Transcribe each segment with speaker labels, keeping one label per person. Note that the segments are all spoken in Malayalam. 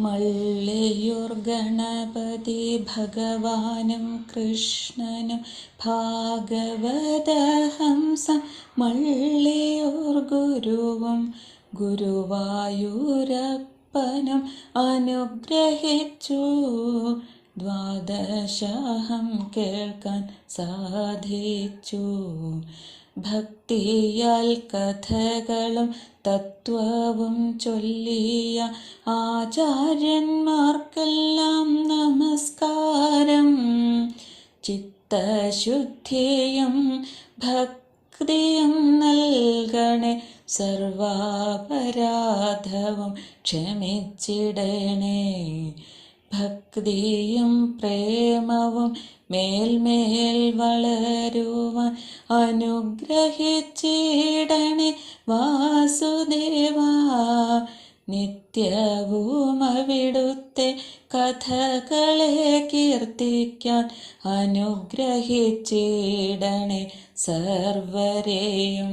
Speaker 1: മള്ളിയൂർ ഗണപതി ഭഗവാനും കൃഷ്ണനും ഭാഗവതഹംസ മള്ളിയൂർ ഗുരുവും ഗുരുവായൂരപ്പനും അനുഗ്രഹിച്ചു. ദ്വാദശാഹം കേൾക്കാൻ സാധിച്ചു. ഭക്തിയാൽ കഥകളും തത്വവും ചൊല്ലിയ ആചാര്യന്മാർക്കെല്ലാം നമസ്കാരം. ചിത്തശുദ്ധിയും ഭക്തിയും നൽകണേ സർവാപരാധവും ക്ഷമിച്ചിടണേ. ഭക്തിയും പ്രേമവും മേൽമേൽ വളരുവാൻ അനുഗ്രഹിച്ചിടണേ. വാസുദേവ നിത്യവും അവിടുത്തെ കഥകളെ കീർത്തിക്കാൻ അനുഗ്രഹിച്ചിടണേ. സർവരെയും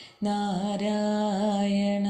Speaker 1: നാരായണ